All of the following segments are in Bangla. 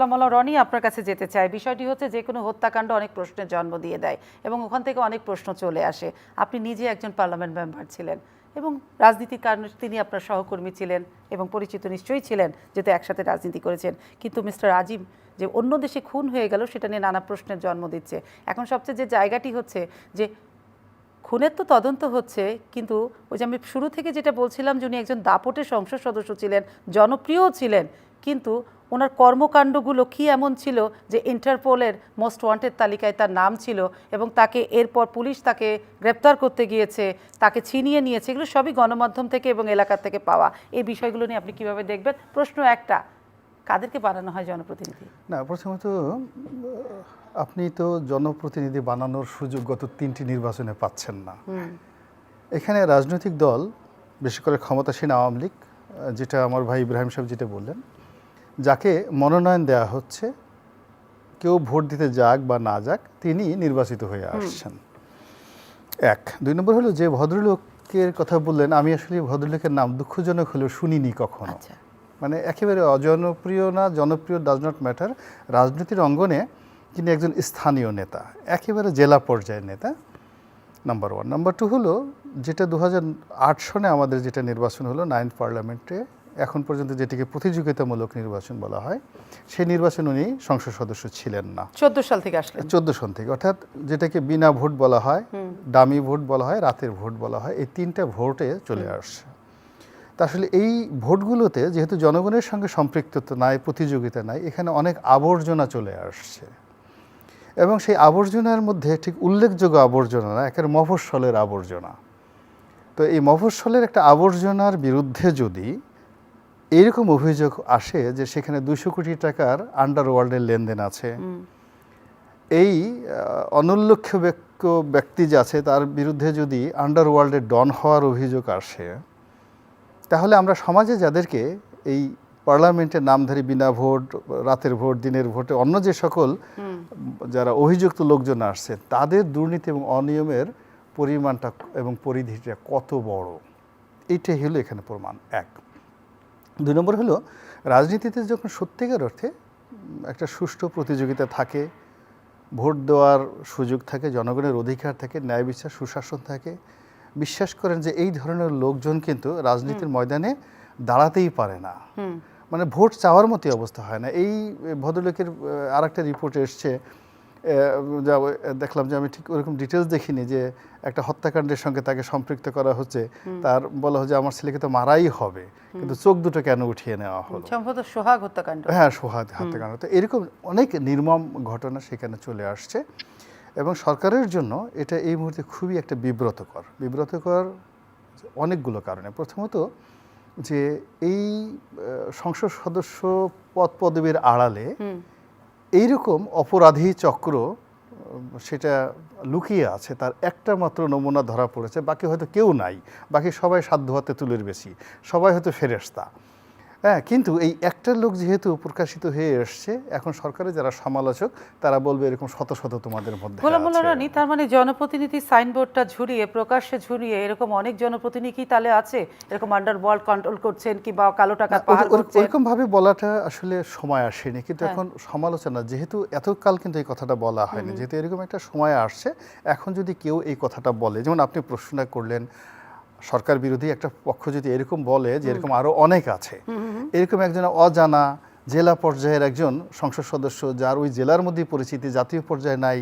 গোলাম মোল্লা রনি আপনার কাছে যেতে চাই বিষয়টি হচ্ছে যে কোনো হত্যাকাণ্ড অনেক প্রশ্নের জন্ম দিয়ে দেয় এবং ওখান থেকে অনেক প্রশ্ন চলে আসে। আপনি নিজে একজন পার্লামেন্ট মেম্বার ছিলেন এবং রাজনীতির কারণে তিনি আপনার সহকর্মী ছিলেন এবং পরিচিত নিশ্চয়ই ছিলেন যেহেতু একসাথে রাজনীতি করেছেন। কিন্তু মিস্টার আজিম যে অন্য দেশে খুন হয়ে গেল সেটা নিয়ে নানা প্রশ্নের জন্ম দিচ্ছে। এখন সবচেয়ে যে জায়গাটি হচ্ছে যে খুনের তো তদন্ত হচ্ছে, কিন্তু ওই যে আমি শুরু থেকে যেটা বলছিলাম যে উনি একজন দাপটের সংসদ সদস্য ছিলেন, জনপ্রিয়ও ছিলেন, কিন্তু ওনার কর্মকাণ্ডগুলো কি এমন ছিল যে ইন্টারপোলের মোস্ট ওয়ান্টেড তালিকায় তার নাম ছিল এবং তাকে এরপর পুলিশ তাকে গ্রেপ্তার করতে গিয়েছে তাকে ছিনিয়ে নিয়েছে এগুলো সবই গণমাধ্যম থেকে এবং এলাকার থেকে পাওয়া। এই বিষয়গুলো নিয়ে আপনি কীভাবে দেখবেন? প্রশ্ন একটা কাদেরকে বানানো হয় জনপ্রতিনিধি? না প্রথমত আপনি তো জনপ্রতিনিধি বানানোর সুযোগ গত তিনটি নির্বাচনে পাচ্ছেন না। এখানে রাজনৈতিক দল বিশেষ করে ক্ষমতাসীন আওয়ামী লীগ যেটা আমার ভাই ইব্রাহিম সাহেব যেটা বললেন যাকে মনোনয়ন দেওয়া হচ্ছে কেউ ভোট দিতে যাক বা না যাক তিনি নির্বাচিত হয়ে আসছেন। এক। দুই নম্বর হলো যে ভদ্রলোকের কথা বললেন আমি আসলে ভদ্রলোকের নাম দুঃখজনক হলেও শুনিনি কখনো। আচ্ছা। মানে একেবারে অজনপ্রিয় না জনপ্রিয় ডাজ নট ম্যাটার রাজনীতির অঙ্গনে তিনি একজন স্থানীয় নেতা একেবারে জেলা পর্যায়ের নেতা। নাম্বার ওয়ান নাম্বার টু হলো যেটা দু হাজার আট সনে আমাদের যেটা নির্বাচন হলো নাইন পার্লামেন্টে এখন পর্যন্ত যেটিকে প্রতিযোগিতামূলক নির্বাচন বলা হয় সেই নির্বাচন উনি সংসদ সদস্য ছিলেন না। চোদ্দ সাল থেকে আসলেন। চোদ্দ সন থেকে অর্থাৎ যেটাকে বিনা ভোট বলা হয় দামি ভোট বলা হয় রাতের ভোট বলা হয় এই তিনটা ভোটে চলে আসছে। তা আসলে এই ভোটগুলোতে যেহেতু জনগণের সঙ্গে সম্পৃক্ততা নাই প্রতিযোগিতা নাই এখানে অনেক আবর্জনা চলে আসছে। এবং সেই আবর্জনার মধ্যে ঠিক উল্লেখযোগ্য আবর্জনা না একের মফস্বলের আবর্জনা। তো এই মফস্বলের একটা আবর্জনার বিরুদ্ধে যদি এরকম অভিযোগ আসে যে সেখানে দুশো কোটি টাকার আন্ডারওয়ার্ল্ডের লেনদেন আছে। এই আহ, অনুল্লেখ্য ব্যক্তি যে আছে তার বিরুদ্ধে যদি আন্ডারওয়ার্ল্ডের ডন হওয়ার অভিযোগ আসে তাহলে আমরা সমাজে যাদেরকে এই পার্লামেন্টের নামধারী বিনা ভোট রাতের ভোট দিনের ভোটে অন্য যে সকল যারা অভিযুক্ত লোকজন আসছে তাদের দুর্নীতি এবং অনিয়মের পরিমাণটা এবং পরিধিটা কত বড়? এইটাই হলো এখানে প্রমাণ। এক। দুই নম্বর হলো রাজনীতিতে যখন সত্যিকার অর্থে একটা সুষ্ঠু প্রতিযোগিতা থাকে ভোট দেওয়ার সুযোগ থাকে জনগণের অধিকার থাকে ন্যায় বিচার সুশাসন থাকে বিশ্বাস করেন যে এই ধরনের লোকজন কিন্তু রাজনীতির ময়দানে দাঁড়াতেই পারে না। মানে ভোট চাওয়ার মতোই অবস্থা হয় না। এই ভদ্রলোকের আর একটা রিপোর্ট এসছে যা দেখলাম যে আমি ঠিক ওরকম ডিটেলস দেখিনি যে একটা হত্যাকাণ্ডের সঙ্গে তাকে সম্পৃক্ত করা হচ্ছে। তার বলা হচ্ছে আমার ছেলেকে তো মারাই হবে। কিন্তু চোখ দুটো কেন উঠিয়ে নেওয়া হলো? সম্ভবত সোহাগ হত্যাকাণ্ড। হ্যাঁ সোহাগ হত্যাকাণ্ড। তো এরকম অনেক নির্মম ঘটনা সেখানে চলে আসছে এবং সরকারের জন্য এটা এই মুহূর্তে খুবই একটা বিব্রতকর। বিব্রতকর অনেকগুলো কারণে। প্রথমত যে এই সংসদ সদস্য পদ পদবীর আড়ালে এইরকম অপরাধী চক্র সেটা লুকিয়ে আছে, তার একটা মাত্র নমুনা ধরা পড়েছে, বাকি হয়তো কেউ নাই, বাকি সবাই সাধ্য হাতে তুলের বেশি, সবাই হয়তো ফেরেস্তা হ্যাঁ কিন্তু এই একটা লোক যেহেতু প্রকাশিত হয়ে এসছে এখন সরকারের যারা সমালোচক তারা বলবে এরকম শত শত তোমাদের মধ্যে গোলাম মোল্লা আছে। রানী তার মানে জনপ্রতিনিধি সাইনবোর্ডটা ঝুরিয়ে প্রকাশ্যে ঝুরিয়ে এরকম অনেক জনপ্রতিনিধি কি তাহলে আছে এরকম আন্ডার ওয়ার্ল্ড কন্ট্রোল করছেন কিংবা কালো টাকা পাহাড় ওরকম ভাবে বলাটা আসলে সময় আসেনি কিন্তু হ্যাঁ। এখন সমালোচনা যেহেতু এতকাল কিন্তু এই কথাটা বলা হয়নি যেহেতু এরকম একটা সময় আসছে এখন যদি কেউ এই কথাটা বলে যেমন আপনি প্রশ্নটা করলেন সরকার বিরোধী একটা পক্ষ যদি এরকম বলে যে এরকম আরও অনেক আছে এরকম একজন অজানা জেলা পর্যায়ের একজন সংসদ সদস্য যার ওই জেলার মধ্যে পরিচিতি জাতীয় পর্যায়ে নাই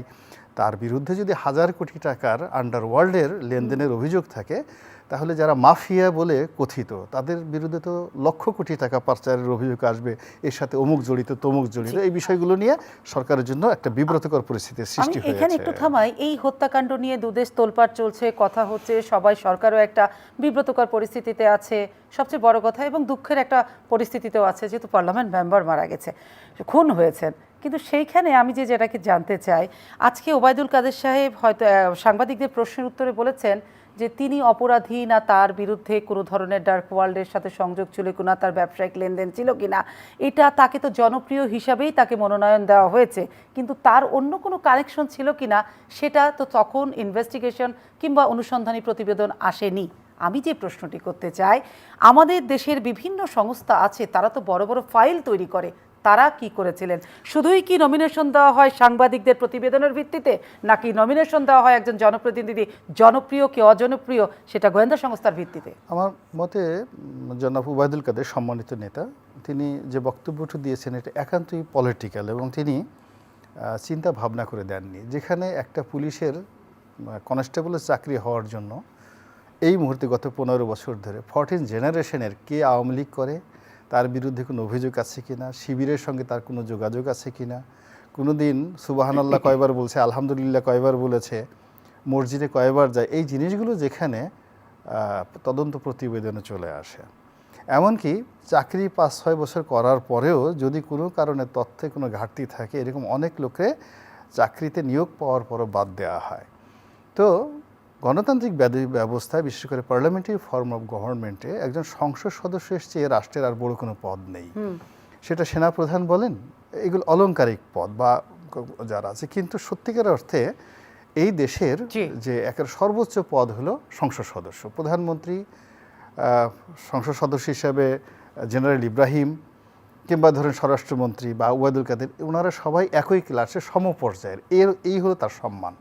তার বিরুদ্ধে যদি হাজার কোটি টাকার আন্ডার ওয়ার্ল্ডের লেনদেনের অভিযোগ থাকে তাহলে যারা মাফিয়া বলে কথিত তাদের বিরুদ্ধে তো লক্ষ কোটি টাকা পাচারের অভিযোগ আসবে এর সাথে অমুক জড়িত তমুক জড়িত এই বিষয়গুলো নিয়ে সরকারের জন্য একটা বিব্রতকর পরিস্থিতির আমি সৃষ্টি এখানে একটু হয়েছে থামাই এই হত্যাকাণ্ড নিয়ে দুদেশ তোলপাড় চলছে কথা হচ্ছে সবাই সরকারও একটা বিব্রতকর পরিস্থিতিতে আছে সবচেয়ে বড় কথা এবং দুঃখের একটা পরিস্থিতিতেও আছে যেহেতু পার্লামেন্ট মেম্বার মারা গেছে খুন হয়েছেন কিন্তু সেইখানে আমি যে যেটাকে জানতে চাই আজকে ওবায়দুল কাদের সাহেব হয়তো সাংবাদিকদের প্রশ্নের উত্তরে বলেছেন যে তিনি অপরাধী না তার বিরুদ্ধে কোনো ধরনের ডার্ক ওয়ার্ল্ডের সাথে সংযোগ ছিল কিনা, তার ব্যবসায়িক লেনদেন ছিল কিনা, এটা তাকে তো জনপ্রিয় হিসাবেই তাকে মনোনয়ন দেওয়া হয়েছে। কিন্তু তার অন্য কোনো কানেকশন ছিল কিনা, সেটা তো তখন ইনভেস্টিগেশন কিংবা অনুসন্ধানী প্রতিবেদন আসেনি। আমি যে প্রশ্নটি করতে চাই, আমাদের দেশের বিভিন্ন সংস্থা আছে, তারা তো বড় বড় ফাইল তৈরি করে। তারা কি করেছিলেন? শুধুই কি নমিনেশন দেওয়া হয় সাংবাদিকদের প্রতিবেদনের ভিত্তিতে, নাকি নমিনেশন দেওয়া হয় একজন জনপ্রতিনিধি জনপ্রিয় কি অজনপ্রিয়, সেটা গোয়েন্দা সংস্থার ভিত্তিতে? আমার মতে জনাব উবায়দুল কাদের সম্মানিত নেতা, তিনি যে বক্তব্যটি দিয়েছেন এটা একান্তই পলিটিক্যাল এবং তিনি চিন্তা ভাবনা করে দেননি। যেখানে একটা পুলিশের কনস্টেবলের চাকরি হওয়ার জন্য, এই মুহূর্তে গত পনেরো বছর ধরে ফরটিন জেনারেশনের কে আওয়ামী লীগ করে তার বিরুদ্ধে কোনো অভিযোগ আছে কিনা, শিবিরের সঙ্গে তার কোনো যোগাযোগ আছে কিনা? কোনো দিন সুবাহানাল্লাহ কয়বার বলছে, আলহামদুলিল্লাহ কয়বার বলেছে, মসজিদে কয়বার যায়, এই জিনিসগুলো যেখানে তদন্ত প্রতিবেদনে চলে আসে। এমনকি চাকরি পাঁচ ছয় বছর করার পরেও যদি কোনো কারণে তথ্যে কোনো ঘাটতি থাকে, এরকম অনেক লোকে চাকরিতে নিয়োগ পাওয়ার পরও বাদ দেওয়া হয়। তো গণতান্ত্রিক ব্যাধি- ব্যবস্থায় বিশেষ করে পার্লামেন্টারি ফর্ম অফ গভর্নমেন্টে একজন সংসদ সদস্য এসছে রাষ্ট্রের আর বড় কোনো পদ নেই। সেটা সেনাপ্রধান বলেন এগুলো অলংকারিক পদ বা যারা আছে কিন্তু সত্যিকার অর্থে এই দেশের যে একের সর্বোচ্চ পদ হলো সংসদ সদস্য। প্রধানমন্ত্রী সংসদ সদস্য হিসাবে জেনারেল ইব্রাহিম কিংবা ধরেন স্বরাষ্ট্রমন্ত্রী বা ওয়াদুল কাদের ওনারা সবাই একই ক্লাসে সমপর্যায়ের। এর এই হলো তার সম্মান।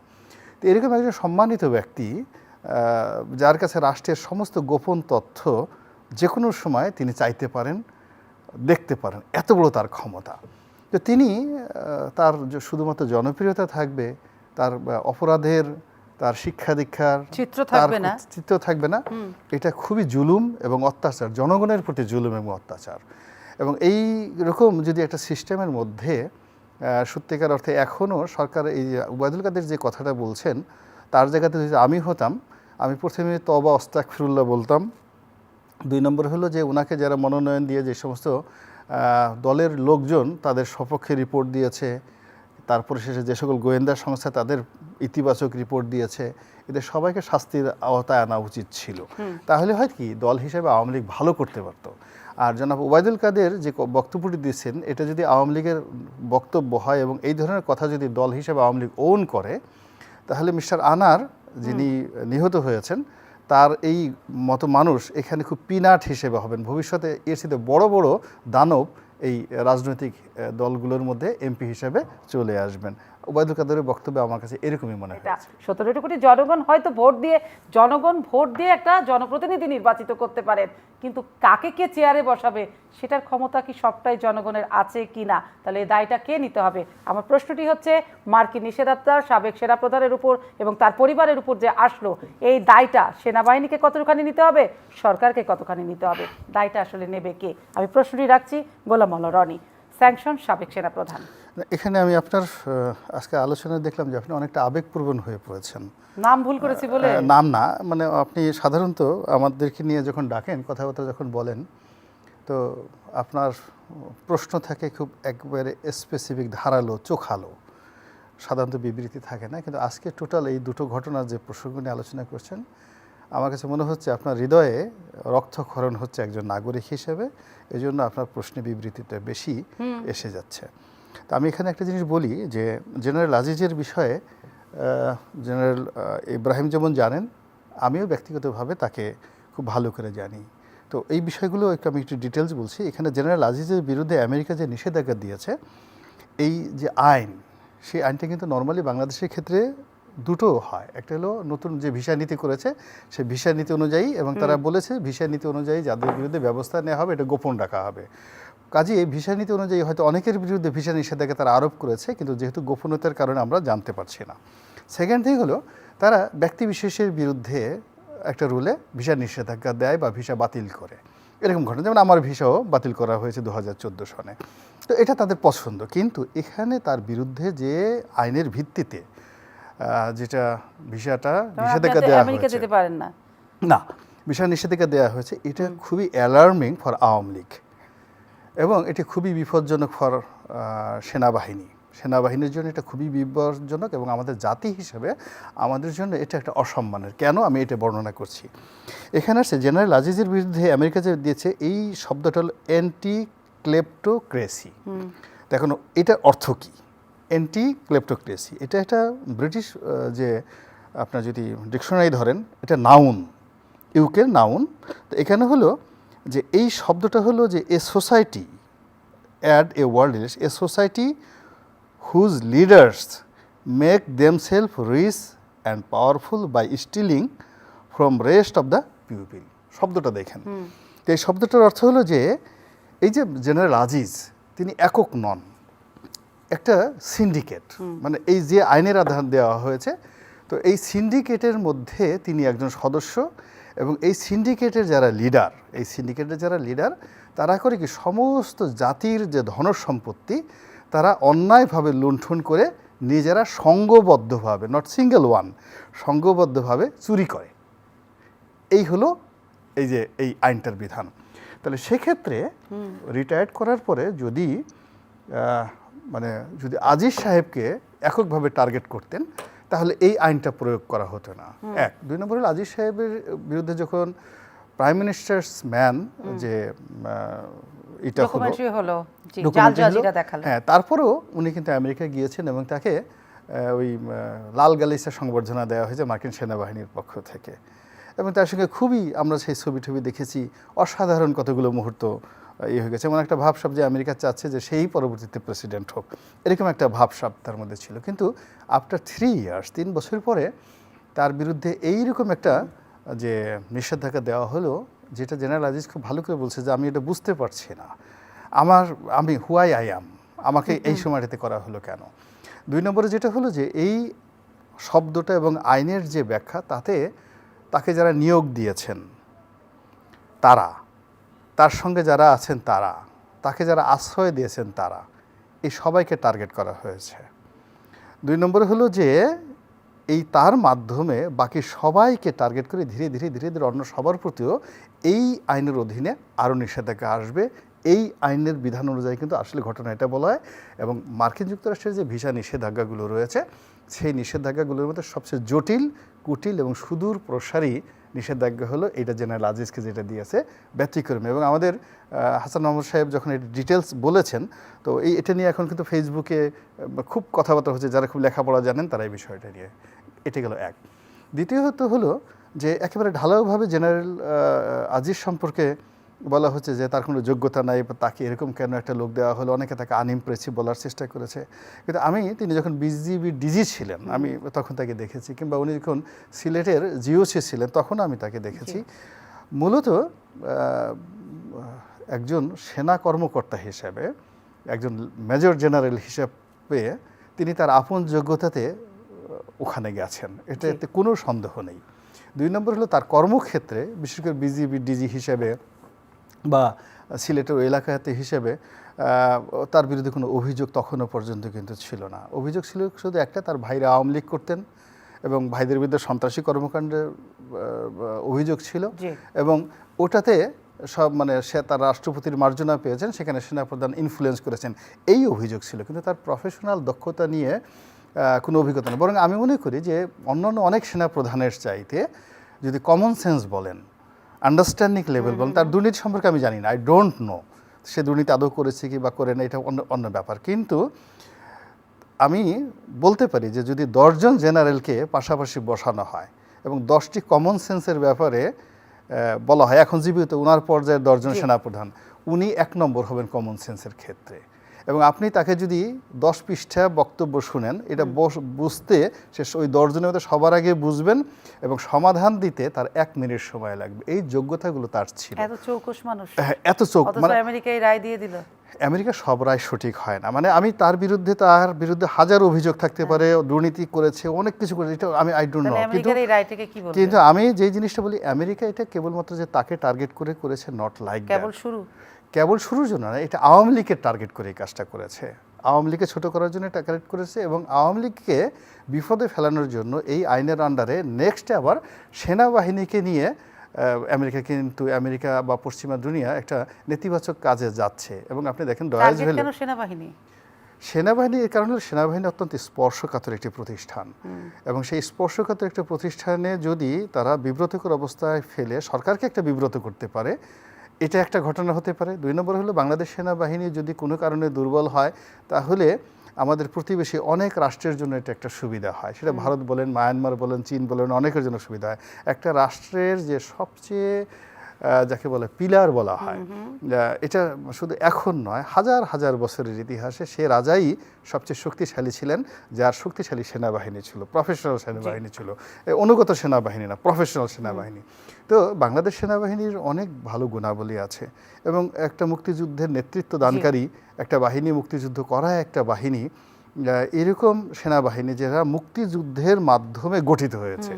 তো এরকম একজন সম্মানিত ব্যক্তি যার কাছে রাষ্ট্রের সমস্ত গোপন তথ্য যে কোনো সময় তিনি চাইতে পারেন দেখতে পারেন এত বড় তার ক্ষমতা। তো তিনি তার যে শুধুমাত্র জনপ্রিয়তা থাকবে তার অপরাধের তার শিক্ষা দীক্ষার চিত্র থাকবে না। চিত্র থাকবে না। এটা খুবই জুলুম এবং অত্যাচার জনগণের প্রতি জুলুম এবং অত্যাচার। এবং এই রকম যদি একটা সিস্টেমের মধ্যে সত্যিকার অর্থে এখনও সরকার এই উবায়দুল কাদের যে কথাটা বলছেন তার জায়গাতে যদি আমি হতাম আমি প্রথমে তবা অস্তাক ফিরুল্লাহ বলতাম। দুই নম্বর হলো যে ওনাকে যারা মনোনয়ন দিয়ে যে সমস্ত দলের লোকজন তাদের সপক্ষে রিপোর্ট দিয়েছে তারপরে শেষে যে সকল গোয়েন্দা সংস্থা তাদের ইতিবাচক রিপোর্ট দিয়েছে এদের সবাইকে শাস্তির আওতায় আনা উচিত ছিল। তাহলে হয় কি দল হিসেবে আওয়ামী লীগ ভালো করতে পারতো। আর জনাব ওবায়দুল কাদের যে বক্তব্যটি দিয়েছেন এটা যদি আওয়ামী লীগের বক্তব্য হয় এবং এই ধরনের কথা যদি দল হিসেবে আওয়ামী লীগ ওন করে তাহলে মিস্টার আনার যিনি নিহত হয়েছেন তার এই মতো মানুষ এখানে খুব পিনাট হিসেবে হবেন। ভবিষ্যতে এর সাথে বড় বড় দানব এই রাজনৈতিক দলগুলোর মধ্যে এমপি হিসেবে চলে আসবেন। ওবায়দুল কাদেরের বক্তব্য আমার কাছে এরকমই মনে হয়েছে। সতেরোটি কোটি জনগণ হয়তো ভোট দিয়ে জনগণ ভোট দিয়ে একটা জনপ্রতিনিধি নির্বাচিত করতে পারেন কিন্তু কাকে কে চেয়ারে বসাবে সেটার ক্ষমতা কি সবটাই জনগণের আছে কি না? তাহলে এই দায়টা কে নিতে হবে? আমার প্রশ্নটি হচ্ছে মার্কিন নিষেধাজ্ঞা সাবেক সেনাপ্রধানের উপর এবং তার পরিবারের উপর যে আসলো এই দায়টা সেনাবাহিনীকে কতখানি নিতে হবে? সরকারকে কতখানি নিতে হবে? দায়টা আসলে নেবে কে? আমি প্রশ্নটি রাখছি গোলাম রনি স্যাংশন সাবেক সেনাপ্রধান। এখানে আমি আপনার আজকে আলোচনায় দেখলাম যে আপনি অনেকটা আবেগপ্রবণ হয়ে পড়েছেন। নাম ভুল করেছি বলে? নাম না মানে আপনি সাধারণত আমাদেরকে নিয়ে যখন ডাকেন কথাবার্তা যখন বলেন তো আপনার প্রশ্ন থাকে খুব একবারে স্পেসিফিক ধারালো চোখালো। সাধারণত বিবৃতি থাকে না কিন্তু আজকে টোটাল এই দুটো ঘটনার যে প্রসঙ্গ নিয়ে আলোচনা করছেন আমার কাছে মনে হচ্ছে আপনার হৃদয়ে রক্তক্ষরণ হচ্ছে একজন নাগরিক হিসেবে এই জন্য আপনার প্রশ্নে বিবৃতিটা বেশি এসে যাচ্ছে। তো আমি এখানে একটা জিনিস বলি যে জেনারেল আজিজের বিষয়ে জেনারেল ইব্রাহিম যেমন জানেন আমিও ব্যক্তিগতভাবে তাকে খুব ভালো করে জানি। তো এই বিষয়গুলো একটু আমি একটু ডিটেলস বলছি। এখানে জেনারেল আজিজের বিরুদ্ধে আমেরিকা যে নিষেধাজ্ঞা দিয়েছে এই যে আইন সেই আইনটা কিন্তু নর্মালি বাংলাদেশের ক্ষেত্রে দুটো হয়। একটা হলো নতুন যে ভিসা নীতি করেছে সেই ভিসা নীতি অনুযায়ী এবং তারা বলেছে ভিসা নীতি অনুযায়ী যাদের বিরুদ্ধে ব্যবস্থা নেওয়া হবে এটা গোপন রাখা হবে। কাজে এই ভিসা নীতি অনুযায়ী হয়তো অনেকের বিরুদ্ধে ভিসা নিষেধাজ্ঞা তারা আরোপ করেছে কিন্তু যেহেতু গোপনীয়তার কারণে আমরা জানতে পারছি না। সেকেন্ড থিং হলো তারা ব্যক্তি বিশেষের বিরুদ্ধে একটা রুলে ভিসা নিষেধাজ্ঞা দেয় বা ভিসা বাতিল করে। এরকম ঘটনা যেমন আমার ভিসাও বাতিল করা হয়েছে দু হাজার চোদ্দ সনে। তো এটা তাদের পছন্দ কিন্তু এখানে তার বিরুদ্ধে যে আইনের ভিত্তিতে যেটা ভিসাটা নিষেধাজ্ঞা দেওয়া আমেরিকা হয়েছে। যেতে পারেন না। না ভিসা নিষেধাজ্ঞা দেওয়া হয়েছে এটা খুবই অ্যালার্মিং ফর আওয়ামী লীগ। এবং এটি খুবই বিপজ্জনক ফর সেনাবাহিনী। সেনাবাহিনীর জন্য এটা খুবই বিপজ্জনক এবং আমাদের জাতি হিসেবে আমাদের জন্য এটা একটা অসম্মানের। কেন আমি এটা বর্ণনা করছি? এখানে আছে জেনারেল আজিজের বিরুদ্ধে আমেরিকা যে দিয়েছে এই শব্দটা হলো অ্যান্টি ক্লেপ্টোক্রেসি দেখুন এটার অর্থ কী? অ্যান্টি ক্লেপ্টোক্রেসি এটা একটা ব্রিটিশ যে আপনার যদি ডিকশনারি ধরেন এটা নাউন। ইউকের নাউন। তো এখানে হলো যে এই শব্দটা হলো যে a society and a world a society whose leaders make themselves rich and powerful by stealing from rest of the people. শব্দটা দেখেন। তো এই শব্দটার অর্থ হলো যে এই যে জেনারেল আজিজ তিনি একক নন। একটা সিন্ডিকেট। মানে এই যে আইনের আধার দেওয়া হয়েছে তো এই সিন্ডিকেটের মধ্যে তিনি একজন সদস্য এবং এই সিন্ডিকেটের যারা লিডার এই সিন্ডিকেটের যারা লিডার তারা করে কি সমস্ত জাতির যে ধনসম্পত্তি তারা অন্যায়ভাবে লুণ্ঠন করে নিজেরা সঙ্গবদ্ধভাবে নট সিঙ্গেল ওয়ান সঙ্গবদ্ধভাবে চুরি করে। এই হলো এই যে এই আইনটার বিধান। তাহলে সেক্ষেত্রে রিটায়ার্ড করার পরে যদি মানে যদি আজিজ সাহেবকে এককভাবে টার্গেট করতেন তাহলে এই আইনটা প্রয়োগ করা হতো না। এক। দুই নম্বর হলো আজিজ সাহেবের বিরুদ্ধে যখন প্রাইম মিনিস্টার্স ম্যান যে এটা হলো হ্যাঁ তারপরেও উনি কিন্তু আমেরিকা গিয়েছেন এবং তাকে ওই লাল গালিসা সংবর্ধনা দেওয়া হয়েছে মার্কিন সেনাবাহিনীর পক্ষ থেকে। এবং তার সঙ্গে খুবই আমরা সেই ছবি টবি দেখেছি। অসাধারণ কতগুলো মুহূর্ত ইয়ে হয়ে গেছে। এমন একটা ভাবসাব যে আমেরিকা চাচ্ছে যে সেই পরবর্তীতে প্রেসিডেন্ট হোক। এরকম একটা ভাবসাব তার মধ্যে ছিল। কিন্তু আফটার থ্রি ইয়ার্স তিন বছর পরে তার বিরুদ্ধে এইরকম একটা যে নিষেধাজ্ঞা দেওয়া হলো যেটা জেনারেল আজিজ খুব ভালো করে বলছে যে আমি এটা বুঝতে পারছি না। আমার আমি হুয়াই আই আম আমাকে এই সময়টাতে করা হলো কেন? দুই নম্বরে যেটা হলো যে এই শব্দটা এবং আইনের যে ব্যাখ্যা তাতে তাকে যারা নিয়োগ দিয়েছেন তারা তার সঙ্গে যারা আছেন তারা, তাকে যারা আশ্রয় দিয়েছেন তারা, এই সবাইকে টার্গেট করা হয়েছে। দুই নম্বরে হলো যে, এই তার মাধ্যমে বাকি সবাইকে টার্গেট করে ধীরে ধীরে ধীরে ধীরে অন্য সবার প্রতিও এই আইনের অধীনে আরও নিষেধাজ্ঞা আসবে। এই আইনের বিধান অনুযায়ী কিন্তু আসলে ঘটনা এটা বলা হয় এবং মার্কিন যুক্তরাষ্ট্রের যে ভিসা নিষেধাজ্ঞাগুলো রয়েছে, সেই নিষেধাজ্ঞাগুলোর মধ্যে সবচেয়ে জটিল, কুটিল এবং সুদূর প্রসারী নিষেধাজ্ঞা হলো এটা জেনারেল আজিজকে যেটা দিয়েছে ব্যতিক্রম। এবং আমাদের হাসান মাহমুদ সাহেব যখন এটি ডিটেলস বলেছেন, তো এই এটা নিয়ে এখন কিন্তু ফেসবুকে খুব কথাবার্তা হচ্ছে, যারা খুব লেখাপড়া জানেন তারা এই বিষয়টা নিয়ে। এটা গেল এক। দ্বিতীয়ত হলো যে একেবারে ঢালাওভাবে জেনারেল আজিজ সম্পর্কে বলা হচ্ছে যে তার কোনো যোগ্যতা নাই বা তাকে এরকম কেন একটা লোক দেওয়া হলো? অনেকে তাকে আনইমপ্রেসিভ বলার চেষ্টা করেছে। কিন্তু আমি তিনি যখন বিজিবি ডিজি ছিলেন আমি তখন তাকে দেখেছি কিংবা উনি যখন সিলেটের জিওসি ছিলেন তখন আমি তাকে দেখেছি। মূলত একজন সেনা কর্মকর্তা হিসেবে একজন মেজর জেনারেল হিসেবে তিনি তার আপন যোগ্যতাতে ওখানে গেছেন। এটাতে কোনো সন্দেহ নেই। দুই নম্বর হলো তার কর্মক্ষেত্রে বিশেষ করে বিজিবি ডিজি হিসেবে বা সিলেটের ওই এলাকাতে হিসেবে তার বিরুদ্ধে কোনো অভিযোগ তখনও পর্যন্ত কিন্তু ছিল না। অভিযোগ ছিল শুধু একটা তার ভাইরা আওয়ামী লীগ করতেন এবং ভাইদের বিরুদ্ধে সন্ত্রাসী কর্মকাণ্ডের অভিযোগ ছিল এবং ওটাতে সব মানে সে তার রাষ্ট্রপতির মার্জনা পেয়েছেন সেখানে সেনাপ্রধান ইনফ্লুয়েন্স করেছেন। এই অভিযোগ ছিল কিন্তু তার প্রফেশনাল দক্ষতা নিয়ে কোনো অভিজ্ঞতা নেই। বরং আমি মনে করি যে অন্যান্য অনেক সেনাপ্রধানের চাইতে যদি কমন সেন্স বলেন আন্ডারস্ট্যান্ডিং লেভেল বলেন তার দুর্নীতি সম্পর্কে আমি জানি না আই ডোন্ট নো সে দুর্নীতি আদৌ করেছে কি বা করে না এটা অন্য অন্য ব্যাপার। কিন্তু আমি বলতে পারি যে যদি দশজন জেনারেলকে পাশাপাশি বসানো হয় এবং দশটি কমন সেন্সের ব্যাপারে বলা হয় এখন জীবিত ওনার পর্যায়ের দশজন। সেনাপ্রধান উনি এক নম্বর হবেন কমন সেন্সের ক্ষেত্রে। এবং আপনি তাকে যদি দশ পৃষ্ঠা বক্তব্য শুনেন এটা বুঝতে সে ওই দশজনের মধ্যে সবার আগে বুঝবেন এবং সমাধান দিতে তার এক মিনিট সময় লাগবে। এই যোগ্যতাগুলো তার ছিল। এত চৌকস মানুষ। হ্যাঁ, এত অথচ মানে আমেরিকায় রায় দিয়ে দিল। আমেরিকা সব রায় সঠিক হয় না। মানে আমি তার বিরুদ্ধে তার বিরুদ্ধে হাজার অভিযোগ থাকতে পারে দুর্নীতি করেছে অনেক কিছু করেছে এটা আমি আই ডোন্ট নো কিন্তু কিন্তু আমি যেই জিনিসটা বলি আমেরিকা এটা কেবলমাত্র যে তাকে টার্গেট করে করেছে নট লাইক কেবল শুরু। কেবল শুরুর জন্য না এটা আওয়ামী লীগের টার্গেট করে এই কাজটা করেছে। আওয়ামী লীগকে ছোট করার জন্য টার্গেট করেছে এবং আওয়ামী লীগকে বিপদে ফেলানোর জন্য এই আইনের আন্ডারে নেক্সট আবার সেনাবাহিনীকে নিয়ে আমেরিকা কিন্তু আমেরিকা বা পশ্চিমা দুনিয়া একটা নেতিবাচক কাজে যাচ্ছে। এবং আপনি দেখেন ডয়েজ ভ্যালি সেনাবাহিনী? সেনাবাহিনী এর কারণে সেনাবাহিনী অত্যন্ত স্পর্শকাতর একটি প্রতিষ্ঠান। এবং সেই স্পর্শকাতর একটা প্রতিষ্ঠানে যদি তারা বিব্রতকর অবস্থায় ফেলে সরকারকে একটা বিব্রত করতে পারে এটা একটা ঘটনা হতে পারে। দুই নম্বর হলো বাংলাদেশ সেনাবাহিনী যদি কোনো কারণে দুর্বল হয় তাহলে আমাদের প্রতিবেশী অনেক রাষ্ট্রের জন্য এটা একটা সুবিধা হয়। সেটা ভারত বলেন মায়ানমার বলেন চীন বলেন অনেকের জন্য সুবিধা হয়। একটা রাষ্ট্রের যে সবচেয়ে যাকে বলে পিলার বলা হয়। এটা শুধু এখন নয় হাজার হাজার বছরের ইতিহাসে সে রাজাই সবচেয়ে শক্তিশালী ছিলেন যার শক্তিশালী সেনাবাহিনী ছিল প্রফেশনাল সেনাবাহিনী ছিল। অনুগত সেনাবাহিনী না প্রফেশনাল সেনাবাহিনী। তো বাংলাদেশ সেনাবাহিনীর অনেক ভালো গুণাবলী আছে এবং একটা মুক্তিযুদ্ধের নেতৃত্ব দানকারী একটা বাহিনী মুক্তিযুদ্ধ করা একটা বাহিনী এরকম সেনাবাহিনী যারা মুক্তিযুদ্ধের মাধ্যমে গঠিত হয়েছে।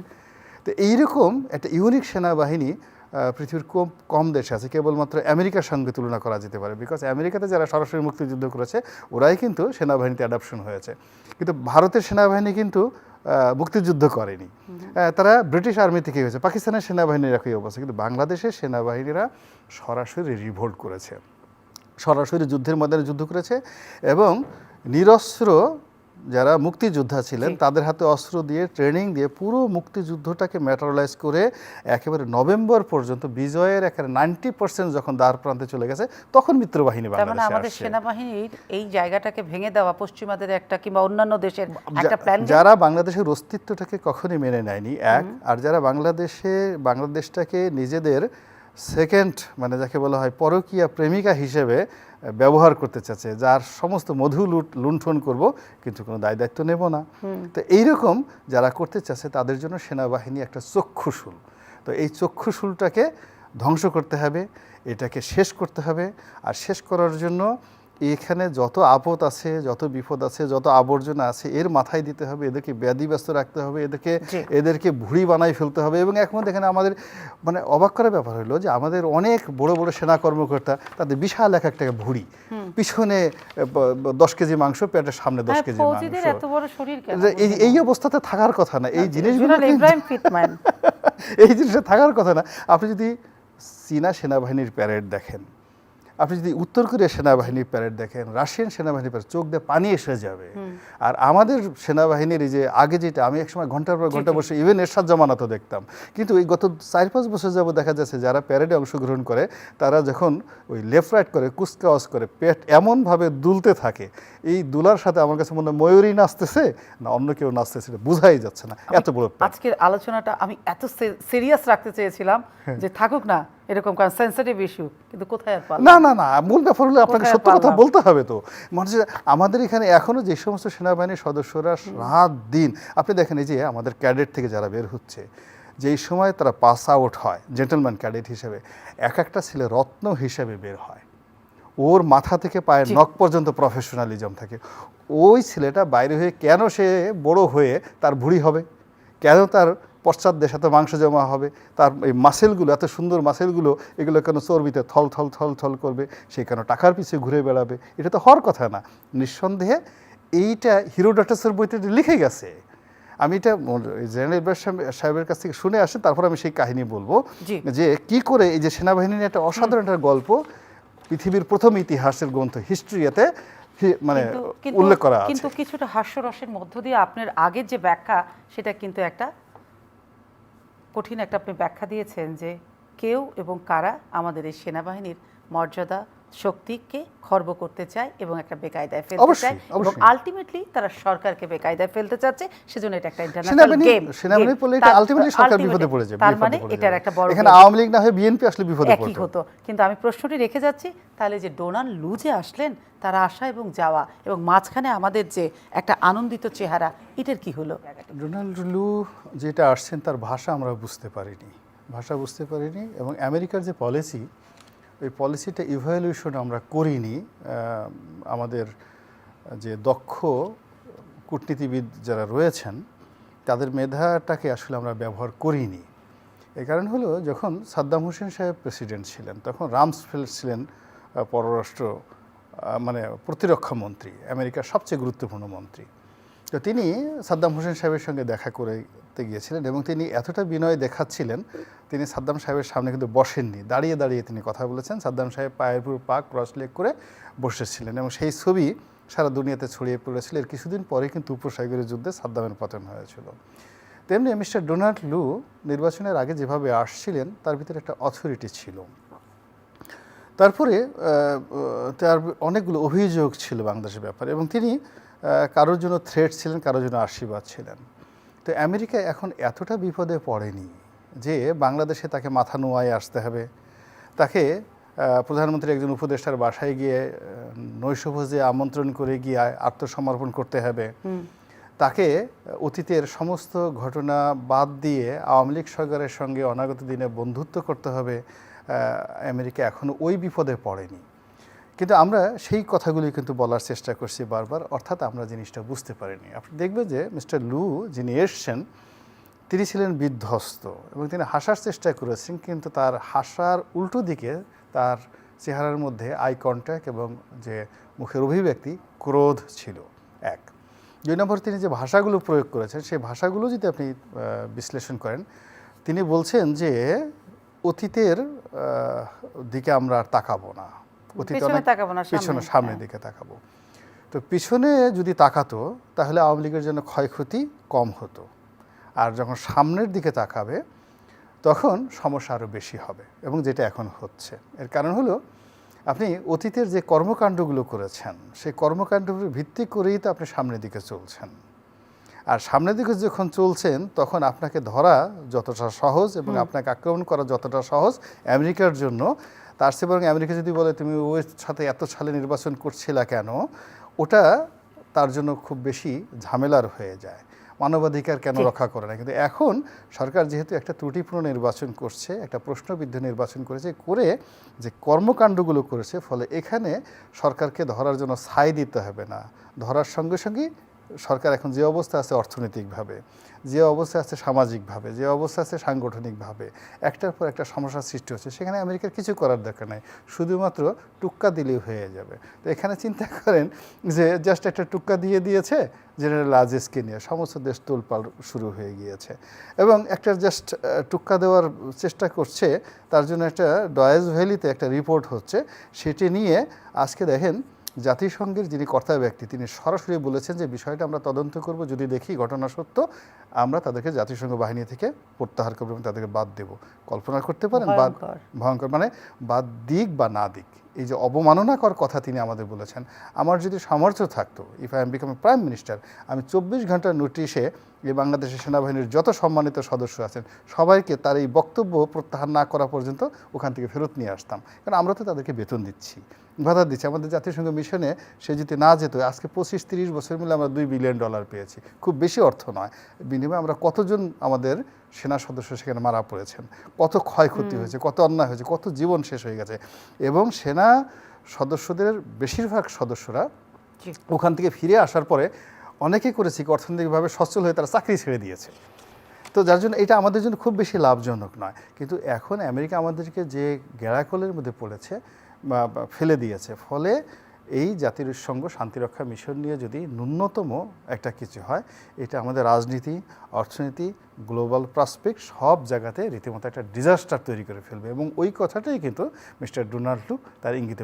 তো এইরকম একটা ইউনিক সেনাবাহিনী পৃথিবীর কম কম দেশে আছে কেবলমাত্র আমেরিকার সঙ্গে তুলনা করা যেতে পারে। বিকজ আমেরিকাতে যারা সরাসরি মুক্তিযুদ্ধ করেছে ওরাই কিন্তু সেনাবাহিনীতে অ্যাডাপশন হয়েছে। কিন্তু ভারতের সেনাবাহিনী কিন্তু মুক্তিযুদ্ধ করেনি। তারা ব্রিটিশ আর্মি থেকে হয়েছে পাকিস্তানের সেনাবাহিনীর একই অবস্থা। কিন্তু বাংলাদেশের সেনাবাহিনীরা সরাসরি রিভোল্ট করেছে। সরাসরি যুদ্ধের ময়দানে যুদ্ধ করেছে এবং নিরস্ত্র যারা মুক্তিযোদ্ধা ছিলেন তাদের হাতে অস্ত্র দিয়ে ট্রেনিং দিয়ে পুরো মুক্তিযুদ্ধটাকে ম্যাটারালাইজ করে একেবারে নভেম্বর পর্যন্ত বিজয়ের একেবারে নাইনটি পার্সেন্ট যখন দ্বার প্রান্তে চলে গেছে তখন মিত্রবাহিনী তার মানে বাংলাদেশে আমাদের সেনাবাহিনীর এই জায়গাটাকে ভেঙে দেওয়া পশ্চিমাদের একটা কিংবা অন্যান্য দেশের একটা প্ল্যান যারা বাংলাদেশের অস্তিত্বটাকে কখনোই মেনে নেয়নি এক আর যারা বাংলাদেশে বাংলাদেশটাকে নিজেদের সেকেন্ড মানে যাকে বলা হয় পরকীয়া প্রেমিকা হিসেবে ব্যবহার করতে চাচ্ছে যার সমস্ত মধু লুট লুণ্ঠন করব কিন্তু কোনো দায় দায়িত্ব নেব না। তো এইরকম যারা করতে চাচ্ছে তাদের জন্য সেনাবাহিনী একটা চক্ষুশুল। তো এই চক্ষুশুলটাকে ধ্বংস করতে হবে এটাকে শেষ করতে হবে আর শেষ করার জন্য এখানে যত আপদ আছে যত বিপদ আছে যত আবর্জনা আছে এর মাথায় দিতে হবে এদেরকে ব্যাধি ব্যস্ত রাখতে হবে এদেরকে এদেরকে ভুড়ি বানাই ফেলতে হবে এবং এখন এখানে আমাদের মানে অবাক করার ব্যাপার হলো যে আমাদের অনেক বড় বড় সেনা কর্মকর্তা তাদের বিশাল এক একটা ভুড়ি। পিছনে দশ কেজি মাংস পেটের সামনে দশ হ্যাঁ, কেজি মাংস। এই এই অবস্থাতে থাকার কথা না এই জিনিসগুলো এই জিনিসটা থাকার কথা না। আপনি যদি চীনা সেনাবাহিনীর প্যারেড দেখেন আপনি যদি উত্তর কোরিয়া সেনাবাহিনীর প্যারেড দেখেন রাশিয়ান সেনাবাহিনীর প্যারেড চোখ দিয়ে পানি এসে যাবে। আর আমাদের সেনাবাহিনীর এই যে আগে যেটা আমি একসময় ঘণ্টার পর ঘণ্টা বসে ইভেন এরশাদ জামানাতও দেখতাম। কিন্তু এই গত চার পাঁচ বছর যাব দেখা যাচ্ছে যারা প্যারেডে অংশগ্রহণ করে তারা যখন ওই লেফট রাইট করে কুচকাওয়াজ করে পেট এমনভাবে দুলতে থাকে এই দুলার সাথে আমার কাছে মনে হয় ময়ূরী নাচতেছে না অন্য কেউ নাচতেছে এটা বোঝাই যাচ্ছে না। এত বড় আজকের আলোচনাটা আমি এত সিরিয়াস রাখতে চেয়েছিলাম হ্যাঁ। যে থাকুক না এরকম কারণ সেন্সিটিভ ইস্যু কিন্তু কোথায় আর না না না মূল ব্যাপার হলো আপনাকে সত্য কথা বলতে হবে তো। মানে আমাদের এখানে এখনও যে সমস্ত সেনাবাহিনীর সদস্যরা রাত দিন আপনি দেখেন এই যে আমাদের ক্যাডেট থেকে যারা বের হচ্ছে যেই সময় তারা পাস আউট হয় জেন্টলম্যান ক্যাডেট হিসেবে এক একটা ছেলে রত্ন হিসেবে বের হয়। ওর মাথা থেকে পায়ের। নখ পর্যন্ত প্রফেশনালিজম থাকে। ওই ছেলেটা বাইরে হয়ে কেন সে বড় হয়ে তার ভুঁড়ি হবে? কেন তার পশ্চাৎ দেশে এত মাংস জমা হবে তার এই মাসেলগুলো এত সুন্দর মাসেলগুলো এগুলো কেন চর্বিতে থল থল থল থল করবে সে কেন টাকার পিছে ঘুরে বেড়াবে? এটা তো হওয়ার কথা না। নিঃসন্দেহে এইটা হিরোডাটাসের বইতে লিখে গেছে। আমি এটা জেনারেল ইব্রাহিম সাহেবের কাছ থেকে শুনে আসি তারপর আমি সেই কাহিনী বলব যে কি করে এই যে সেনাবাহিনী নিয়ে একটা অসাধারণ একটা গল্প পৃথিবীর প্রথম ইতিহাসের গ্রন্থ হিস্ট্রিয়াতে মানে উল্লেখ করা কিন্তু কিছুটা হাস্যরসের মধ্য দিয়ে আপনার আগের যে ব্যাখ্যা সেটা কিন্তু একটা কঠিন একটা আপনি ব্যাখ্যা দিয়েছেন যে কেউ এবং কারা আমাদের এই সেনাবাহিনীর মর্যাদা শক্তিকে খর্ব করতে চায় এবং একটা বেকায়দায় ফেলতে চায় এবং আলটিমেটলি তারা সরকারকে বেকায়দায় ফেলতে চাচ্ছে সেজন্য এটা একটা ইন্টারন্যাশনাল গেম সেনাবাহিনী পড়লে এটা আলটিমেটলি সরকার বিপদে পড়ে যাবে তার মানে এটার একটা বড় এখানে আওয়ামী লীগ না হয়ে বিএনপি আসলে বিপদে একই পড়তো। হতো। কিন্তু আমি প্রশ্নটি রেখে যাচ্ছি তাহলে যে ডোনাল্ড লু যে আসলেন তার আসা এবং যাওয়া এবং মাঝখানে আমাদের যে একটা আনন্দিত চেহারা এটার কি হলো? ডোনাল্ড লু যেটা আসছেন তার ভাষা আমরা বুঝতে পারিনি। ভাষা বুঝতে পারিনি এবং আমেরিকার যে পলিসি ওই পলিসিটা ইভ্যালুয়েশন আমরা করিনি আমাদের যে দক্ষ কূটনীতিবিদ যারা রয়েছেন, তাদের মেধাটাকে আসলে আমরা ব্যবহার করিনি। এই কারণ হলো যখন সাদ্দাম হোসেন সাহেব প্রেসিডেন্ট ছিলেন, তখন রামসফেল্ড ছিলেন পররাষ্ট্র মানে প্রতিরক্ষা মন্ত্রী, আমেরিকার সবচেয়ে গুরুত্বপূর্ণ মন্ত্রী। তো তিনি সাদ্দাম হোসেন সাহেবের সঙ্গে দেখা করতে গিয়েছিলেন এবং তিনি এতটা বিনয় দেখাচ্ছিলেন, তিনি সাদ্দাম সাহেবের সামনে কিন্তু বসেননি। দাঁড়িয়ে দাঁড়িয়ে তিনি কথা বলেছেন। সাদ্দাম সাহেব পায়ের উপর পা ক্রস লেগ করে বসেছিলেন এবং সেই ছবি সারা দুনিয়াতে ছড়িয়ে পড়েছিল। এর কিছুদিন পরে কিন্তু উপসাগরের যুদ্ধে সাদ্দামের পতন হয়েছিল। তেমনি মিস্টার ডোনাল্ড লু নির্বাচনের আগে যেভাবে আসছিলেন, তার ভিতরে একটা অথরিটি ছিল। তারপরে তার অনেকগুলো অভিযোগ ছিল বাংলাদেশের ব্যাপারে এবং তিনি কারোর জন্য থ্রেট ছিলেন, কারোর জন্য আশীর্বাদ ছিলেন। তো আমেরিকা এখন এতটা বিপদে পড়েনি যে বাংলাদেশে তাকে মাথা নোয়ায় আসতে হবে। তাকে প্রধানমন্ত্রী একজন উপদেষ্টার বাসায় গিয়ে নৈশভোজে আমন্ত্রণ করে গিয়ে আত্মসমর্পণ করতে হবে। তাকে অতীতের সমস্ত ঘটনা বাদ দিয়ে আওয়ামী লীগ সরকারের সঙ্গে অনাগত দিনে বন্ধুত্ব করতে হবে। আমেরিকা এখনও ওই বিপদে পড়েনি। কিন্তু আমরা সেই কথাগুলি কিন্তু বলার চেষ্টা করছি বারবার, অর্থাৎ আমরা জিনিসটা বুঝতে পারিনি। আপনি দেখবেন যে মিস্টার লু যিনি এসছেন, তিনি ছিলেন বিধ্বস্ত এবং তিনি হাসার চেষ্টা করেছেন, কিন্তু তার হাসার উল্টো দিকে তার চেহারার মধ্যে আই কন্ট্যাক্ট এবং যে মুখের অভিব্যক্তি ক্রোধ ছিল এক। দুই নম্বর, তিনি যে ভাষাগুলো প্রয়োগ করেছেন, সেই ভাষাগুলো যদি আপনি বিশ্লেষণ করেন, তিনি বলছেন যে অতীতের দিকে আমরা আর তাকাবো না। অতীত অনেক পিছনে সামনের হ্যাঁ। দিকে তাকাবো। তো পিছনে যদি তাকাতো তাহলে আওয়ামী লীগের জন্য ক্ষয়ক্ষতি কম হতো। আর যখন সামনের দিকে তাকাবে তখন সমস্যা আরও বেশি হবে এবং যেটা এখন হচ্ছে। এর কারণ হলো আপনি অতীতের যে কর্মকাণ্ডগুলো করেছেন সেই কর্মকাণ্ডগুলো ভিত্তি করেই তো আপনি সামনের দিকে চলছেন। আর সামনের দিকে যখন চলছেন তখন আপনাকে ধরা যতটা সহজ এবং আপনাকে আক্রমণ করা যতটা সহজ আমেরিকার জন্য তার চেয়ে বরং আমেরিকা যদি বলে তুমি ওর সাথে এত সালে নির্বাচন করছিলা কেন? ওটা তার জন্য খুব বেশি ঝামেলার হয়ে যায়। মানবাধিকার কেন রক্ষা করে না? কিন্তু এখন সরকার যেহেতু একটা ত্রুটিপূর্ণ নির্বাচন করছে একটা প্রশ্নবিদ্ধ নির্বাচন করেছে করে যে কর্মকাণ্ডগুলো করেছে ফলে এখানে সরকারকে ধরার জন্য ছাই দিতে হবে না। ধরার সঙ্গে সঙ্গে সরকার এখন যে অবস্থা আছে অর্থনৈতিকভাবে, যে অবস্থা আছে সামাজিকভাবে, যে অবস্থা আছে সাংগঠনিকভাবে, একটার পর একটা সমস্যার সৃষ্টি হচ্ছে। সেখানে আমেরিকার কিছু করার দরকার নাই। শুধুমাত্র টুক্কা দিলেই হয়ে যাবে। তো এখানে চিন্তা করেন যে জাস্ট একটা টুক্কা দিয়ে দিয়েছে জেনারেল আজিজকে নিয়ে, সমস্ত দেশ তোলপাল শুরু হয়ে গিয়েছে। এবং একটা জাস্ট টুক্কা দেওয়ার চেষ্টা করছে, তার জন্য একটা ডয়েজ ভ্যালিতে একটা রিপোর্ট হচ্ছে, সেটি নিয়ে আজকে দেখেন জাতিসংঘের যিনি কর্তা ব্যক্তি তিনি সরাসরি বলেছেন যে বিষয়টা আমরা তদন্ত করব যদি দেখি ঘটনা সত্য আমরা তাদেরকে জাতিসংঘ বাহিনী থেকে প্রত্যাহার করব এবং তাদেরকে বাদ দেব কল্পনা করতে পারেন বাদ ভয়ঙ্কর। ভয়ঙ্কর মানে বাদ দিক বা না দিক এই যে অবমাননাকর কথা তিনি আমাদের বলেছেন, আমার যদি সামর্থ্য থাকতো if I am become prime minister আমি চব্বিশ ঘণ্টার নোটিশে এই বাংলাদেশের সেনাবাহিনীর যত সম্মানিত সদস্য আছেন, সবাইকে তার এই বক্তব্য প্রত্যাহার না করা পর্যন্ত ওখান থেকে ফেরত নিয়ে আসতাম। কারণ আমরা তো তাদেরকে বেতন দিচ্ছি ভাতা দিচ্ছি। আমাদের জাতিসংঘ মিশনে সে যদি না যেত, আজকে পঁচিশ তিরিশ বছর মিলে আমরা দুই বিলিয়ন ডলার পেয়েছি। খুব বেশি অর্থ নয়। বিনিময়ে আমরা কতজন আমাদের সেনা সদস্য সেখানে মারা পড়েছেন। কত ক্ষয়ক্ষতি হয়েছে কত অন্যায় হয়েছে কত জীবন শেষ হয়ে গেছে এবং সেনা সদস্যদের বেশিরভাগ সদস্যরা ওখান থেকে ফিরে আসার পরে অনেকেই করেছে কি অর্থনৈতিকভাবে সচ্ছল হয়ে তারা চাকরি ছেড়ে দিয়েছে। তো যার জন্য এটা আমাদের জন্য খুব বেশি লাভজনক নয়। কিন্তু এখন আমেরিকা আমাদেরকে যে গেড়াকলের মধ্যে পড়েছে বা বা ফেলে দিয়েছে ফলে এই জাতির জাতিসংঘ শান্তিরক্ষা মিশন নিয়ে যদি ন্যূনতম একটা কিছু হয় এটা আমাদের রাজনীতি অর্থনীতি গ্লোবাল প্রসপেক্ট সব জায়গাতে রীতিমতো একটা ডিজাস্টার তৈরি করে ফেলবে এবং ওই কথাটাই কিন্তু মিস্টার ডোনাল্ড ট্রুম্প তার ইঙ্গিতে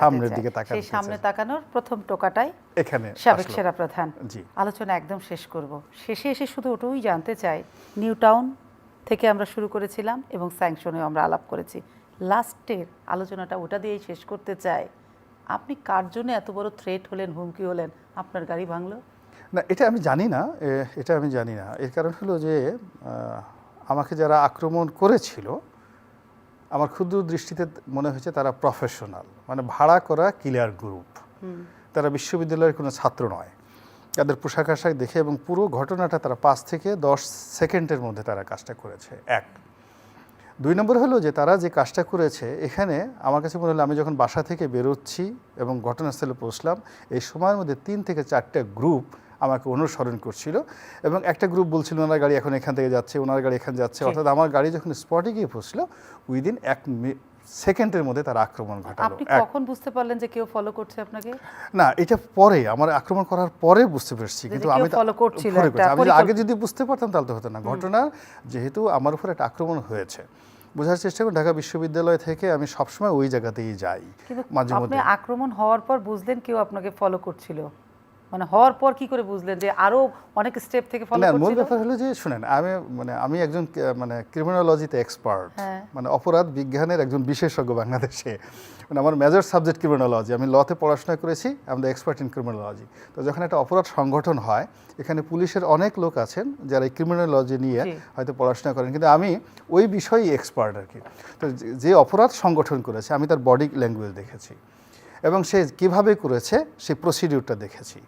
সামনের দিকে সামনে তাকানোর প্রথম টোকাটাই এখানে সাবেক। সেরা প্রধান জি। আলোচনা একদম শেষ করব। শেষে এসে শুধু ওটুই জানতে চাই নিউ টাউন থেকে আমরা শুরু করেছিলাম এবং স্যাংশনেও আমরা আলাপ করেছি। লাস্টের আলোচনাটা ওটা দিয়েই শেষ করতে চাই। আপনি কার জন্য এত বড় থ্রেট হলেন হুমকি হলেন? আপনার গাড়ি ভাঙলো? না এটা আমি জানি না এটা আমি জানি না। এর কারণ হলো যে আমাকে যারা আক্রমণ করেছিল আমার ক্ষুদ্র দৃষ্টিতে মনে হয়েছে তারা প্রফেশনাল মানে ভাড়া করা কিলার গ্রুপ তারা বিশ্ববিদ্যালয়ের কোনো ছাত্র নয়। তাদের পোশাক আশাক দেখে এবং পুরো ঘটনাটা তারা পাঁচ থেকে দশ সেকেন্ডের মধ্যে তারা কাজটা করেছে এক। দুই নম্বর হলো যে তারা যে কাজটা করেছে এখানে আমার কাছে মনে হলো আমি যখন বাসা থেকে বেরোচ্ছি এবং ঘটনাস্থলে পৌঁছলাম এই সময়ের মধ্যে তিন থেকে চারটা গ্রুপ আমাকে অনুসরণ করছিল এবং একটা গ্রুপ বলছিল ওনার গাড়ি এখন এখান থেকে যাচ্ছে ওনার গাড়ি এখানে যাচ্ছে। অর্থাৎ আমার গাড়ি যখন স্পটে গিয়ে পৌঁছলো উইদিন এক সেকেন্ডের মধ্যে তারা আক্রমণ ঘটালো। আপনি কখন বুঝতে পারলেন যে কেউ ফলো করছে আপনাকে? না এটা পরে আমার আক্রমণ করার পরে বুঝতে পারছি কিন্তু আমি তা- follow করছিল follow একটা করছি। আমি আগে যদি বুঝতে পারতাম তাহলে তো হতো না। ঘটনা যেহেতু আমার উপর একটা আক্রমণ হয়েছে। বোঝার চেষ্টা করি ঢাকা বিশ্ববিদ্যালয় থেকে আমি সবসময় ওই জায়গাতেই যাই মাঝে আপনি মধ্যে। আক্রমণ হওয়ার পর বুঝলেন কেউ আপনাকে ফলো করছিল? মানে হওয়ার পর কি করে বুঝলেন যে আরও অনেক স্টেপ থেকে ফলো না মূল ব্যাপার হলো যে শুনেন আমি মানে আমি একজন মানে ক্রিমিনোলজিতে এক্সপার্ট হ্যাঁ। মানে অপরাধ বিজ্ঞানের একজন বিশেষজ্ঞ বাংলাদেশে। মানে আমার মেজর সাবজেক্ট ক্রিমিনোলজি আমি লতে পড়াশোনা করেছি আমাদের এক্সপার্ট ইন ক্রিমিনোলজি তো যখন একটা অপরাধ সংগঠন হয় এখানে পুলিশের অনেক লোক আছেন যারা এই ক্রিমিনোলজি নিয়ে হয়তো পড়াশোনা করেন। কিন্তু আমি ওই বিষয়েই এক্সপার্ট আর কি। তো যে- যে অপরাধ সংগঠন করেছে আমি তার বডি ল্যাঙ্গুয়েজ দেখেছি। এবং সে কীভাবে করেছে সেই প্রসিডিউরটা দেখেছি।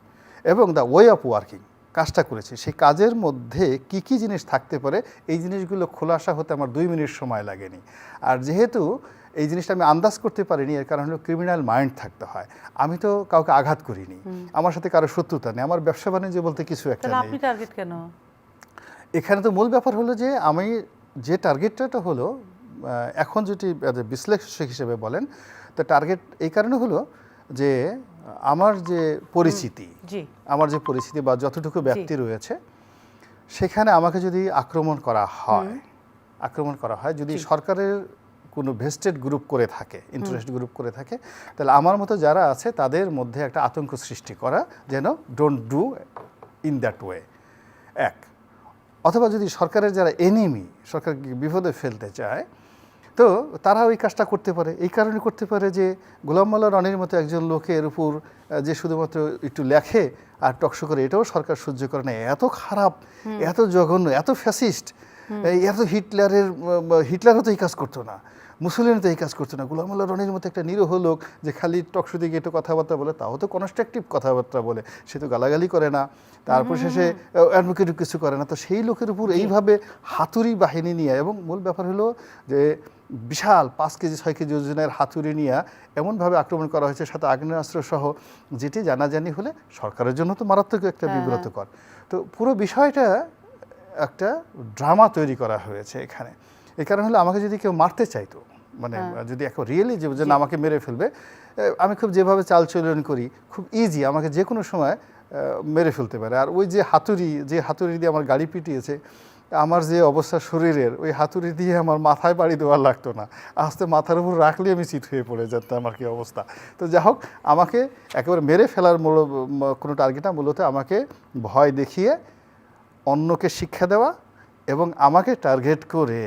এবং দ্য ওয়ে অফ ওয়ার্কিং কাজটা করেছি। সেই কাজের মধ্যে কি কি জিনিস থাকতে পারে এই জিনিসগুলো খোলাসা হতে আমার দুই মিনিট সময় লাগেনি। আর যেহেতু এই জিনিসটা আমি আন্দাজ করতে পারিনি এর কারণ হলো ক্রিমিনাল মাইন্ড থাকতে হয়। আমি তো কাউকে আঘাত করিনি। আমার সাথে কারও শত্রুতা নেই। আমার ব্যবসা বাণিজ্য বলতে কিছু একটা নেই। আপনি টার্গেট কেন? এখানে তো মূল ব্যাপার হলো যে আমি যে টার্গেটটা হলো এখন a বিশ্লেষক হিসেবে বলেন তো টার্গেট এই কারণে হলো যে আমার যে পরিচিতি আমার যে পরিচিতি বা যতটুকু ব্যক্তি রয়েছে সেখানে আমাকে যদি আক্রমণ করা হয় আক্রমণ করা হয় যদি সরকারের কোনো ভেস্টেড গ্রুপ করে থাকে ইন্টারেস্ট গ্রুপ করে থাকে তাহলে আমার মতো যারা আছে তাদের মধ্যে একটা আতঙ্ক সৃষ্টি করা যেন don't do in that way এক। অথবা যদি সরকারের যারা এনিমি সরকারকে বিপদে ফেলতে চায় তো তারা ওই কাজটা করতে পারে। এই কারণে করতে পারে যে গোলাম মোল্লা রনির মতো একজন লোকের উপর যে শুধুমাত্র একটু লেখে আর টকশো করে এটাও সরকার সহ্য করে না। এত খারাপ এত জঘন্য এত ফ্যাসিস্ট এত হিটলারের হিটলারও তো এই কাজ করতো না মুসলিম তো এই কাজ করতো না। গোলাম মোল্লা রনির মতো একটা নিরীহ লোক যে খালি টকশো দিকে একটু কথাবার্তা বলে তাও তো কনস্ট্রাকটিভ কথাবার্তা বলে সে তো গালাগালি করে না। তারপর শেষে অ্যাডভোকেট কিছু করে না। তো সেই লোকের উপর এইভাবে হাতুড়ি বাহিনী নিয়ে এবং মূল ব্যাপার হলো যে বিশাল পাঁচ কেজি ছয় কেজি ওজনের হাতুড়ি নিয়ে এমনভাবে আক্রমণ করা হয়েছে সাথে আগ্নেয়াস্ত্র সহ যেটি জানাজানি হলে সরকারের জন্য তো মারাত্মক একটা বিব্রতকর। তো পুরো বিষয়টা একটা ড্রামা তৈরি করা হয়েছে এখানে। এই কারণ হলো আমাকে যদি কেউ মারতে চাইতো মানে যদি এখন রিয়েলি যে আমাকে মেরে ফেলবে আমি খুব যেভাবে চালচলন করি খুব ইজি আমাকে যে কোনো সময় মেরে ফেলতে পারে। আর ওই যে হাতুড়ি যে হাতুড়ি দিয়ে আমার গাড়ি পিটিয়েছে আমার যে অবস্থা শরীরের, ওই হাতুড়ি দিয়ে আমার মাথায় বাড়ি দেওয়ার লাগতো না। আস্তে মাথার উপর রাখলে আমি চিট হয়ে পড়ে যেতাম আমার কি অবস্থা। তো যা হোক আমাকে একেবারে মেরে ফেলার মূল কোনো টার্গেট না, মূলত আমাকে ভয় দেখিয়ে অন্যকে শিক্ষা দেওয়া এবং আমাকে টার্গেট করে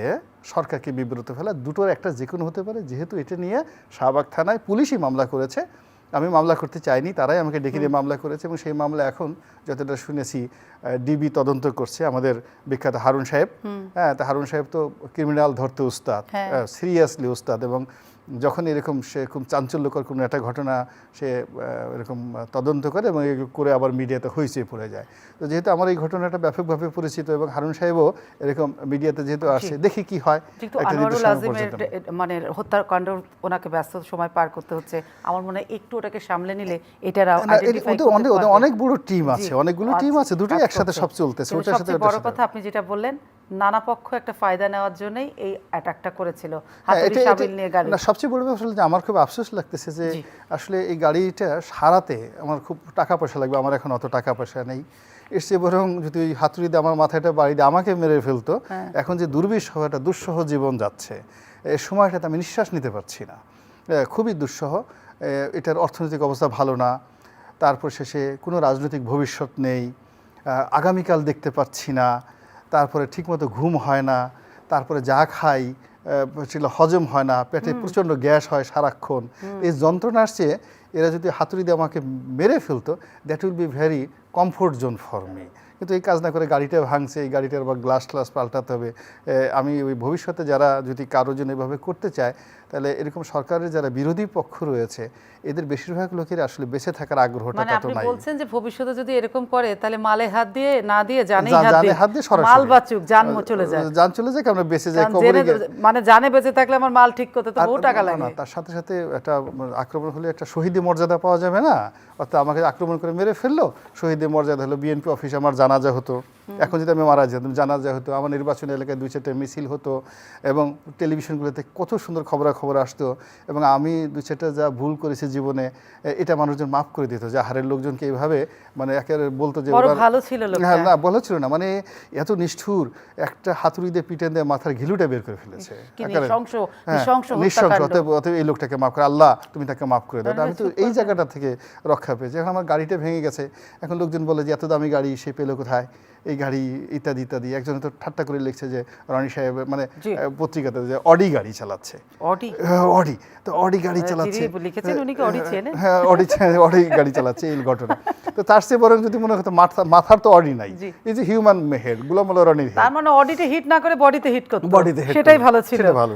সরকারকে বিব্রত ফেলা। দুটোর একটা যে কোনো হতে পারে, যেহেতু এটা নিয়ে শাহবাগ থানায় পুলিশই মামলা করেছে। আমি মামলা করতে চাইনি তারাই আমাকে ডেকে দিয়ে মামলা করেছে এবং সেই মামলা এখন যতটা শুনেছি ডিবি তদন্ত করছে আমাদের বিখ্যাত হারুন সাহেব। হ্যাঁ তা হারুন সাহেব তো ক্রিমিনাল ধরতে উস্তাদ হ্যাঁ। সিরিয়াসলি উস্তাদ এবং যখন এরকম সে খুব চাঞ্চল্যকর কোনো একটা ঘটনা সে এরকম তদন্ত করে এবং এগুলো করে আবার মিডিয়াতে হইচই পড়ে যায়। তো যেহেতু আমার এই ঘটনাটা ব্যাপকভাবে পরিচিত এবং হারুন সাহেবও এরকম মিডিয়াতে যেহেতু আসছে দেখি কি হয়। মানে হত্যাকাণ্ড ওনাকে ব্যস্ত সময় পার করতে হচ্ছে। আমার মনে হয় একটু ওটাকে সামলে নিলে এটারা অনেক অনেক বড় টিম আছে অনেকগুলো টিম আছে দুটোই একসাথে সব চলতেছে ওটার সাথে বড় কথা আপনি যেটা বললেন নানা পক্ষ একটা ফায়দা নেওয়ার জন্যই এই অ্যাটাকটা করেছিল। হ্যাঁ, নিয়ে গাড়ি। না, সবচেয়ে বড় ব্যাপার হলো যে আমার খুব আফসোস লাগতেছে যে আসলে এই গাড়িটা সারাতে আমার খুব টাকা পয়সা লাগবে আমার এখন অত টাকা পয়সা নেই। এর চেয়ে বরং যদি ওই হাতুড়ি দিয়ে আমার মাথাটা বাড়ি দিয়ে আমাকে মেরে ফেলতো হ্যাঁ। এখন যে দুর্বিষহ একটা দুঃসহ জীবন যাচ্ছে এই সময়টাতে আমি নিঃশ্বাস নিতে পারছি না। খুবই দুঃসহ। এটার অর্থনৈতিক অবস্থা ভালো না তারপর শেষে কোনো রাজনৈতিক ভবিষ্যৎ নেই আগামীকাল দেখতে পাচ্ছি না তারপরে ঠিকমতো ঘুম হয় না তারপরে যা খাই সেগুলো হজম হয় না পেটে প্রচণ্ড গ্যাস হয় সারাক্ষণ। এই যন্ত্রণার চেয়ে এরা যদি হাতুড়ি দিয়ে আমাকে মেরে ফেলতো that will be very comfort zone for me কিন্তু এই কাজ না করে গাড়িটা ভাঙছে এই গাড়িটার আবার গ্লাস ট্লাস পাল্টাতে হবে। আমি ওই ভবিষ্যতে যারা যদি কারও জন্য এভাবে করতে চায় তাহলে এরকম সরকারের যারা বিরোধী পক্ষ রয়েছে এদের বেশিরভাগ লোকের আসলে বেঁচে থাকার আগ্রহটা মানে তত নাই। বলছেন যে ভবিষ্যতে যদি এরকম করে তাহলে মালে হাত দিয়ে না দিয়ে জানে হাত জানে দিয়ে হাত দিয়ে সরাসরি। মাল বাঁচুক জান চলে যায় যান চলে যায় কারণ বেঁচে যায় কারণ কবরে মানে জানে বেঁচে থাকলে আমার মাল ঠিক করতে তো বহু টাকা লাগে। তার সাথে সাথে একটা আক্রমণ হলে একটা শহীদি মর্যাদা পাওয়া যাবে না? অর্থাৎ আমাকে আক্রমণ করে মেরে ফেলল শহীদের মর্যাদা হলো বিএনপি অফিস আমার জানাজা হতো। এখন যদি আমি মারা যেতাম জানাজা হতো আমার নির্বাচনী এলাকায় দুই চারটে মিছিল হতো এবং টেলিভিশনগুলোতে কত সুন্দর খবরাখবর আসতো এবং আমি দুই চারটা যা ভুল করেছি জীবনে এটা মানুষজন মাফ করে দিত যে হারের লোকজনকে এইভাবে মানে একেবারে বলতো যে ভালো ছিল হ্যাঁ না বলা ছিল না। মানে এত নিষ্ঠুর একটা হাতুড়ি দিয়ে পিটেন দিয়ে মাথার ঘিলুটা বের করে ফেলেছে। নৃশংস হ্যাঁ, নৃশংস। অতএব এই লোকটাকে মাফ করে। আল্লাহ তুমি তাকে মাফ করে দাও। না, আমি তো এই জায়গাটা থেকে রক্ষা পেয়েছি। এখন আমার গাড়িটা ভেঙে গেছে। এখন লোকজন বলে যে এত দামি গাড়ি সে পেল কোথায়? এই গাড়ি ইত্যাদি ইত্যাদি। একজনে তো ঠাট্টা করে লিখছে যে রনি সাহেব মানে পত্রিকাতে যে অডি গাড়ি চালাচ্ছে। অডি? হ্যাঁ, অডি। তো অডি গাড়ি হ্যাঁ, চালাচ্ছে। লিখেছেন উনি কি অডি চেনেন? হ্যাঁ অডি চে- অডি গাড়ি চালাচ্ছে এই ঘটনা। তো তার চেয়ে বরং যদি মনে হতো মাথা মাথার তো অডি নাই। এই যে হিউম্যান হেড গুলাম রনির তার মানে অডিতে হিট না করে বডিতে হিট করতো। বডিতে সেটাই ভালো ছিল। সেটা ভালো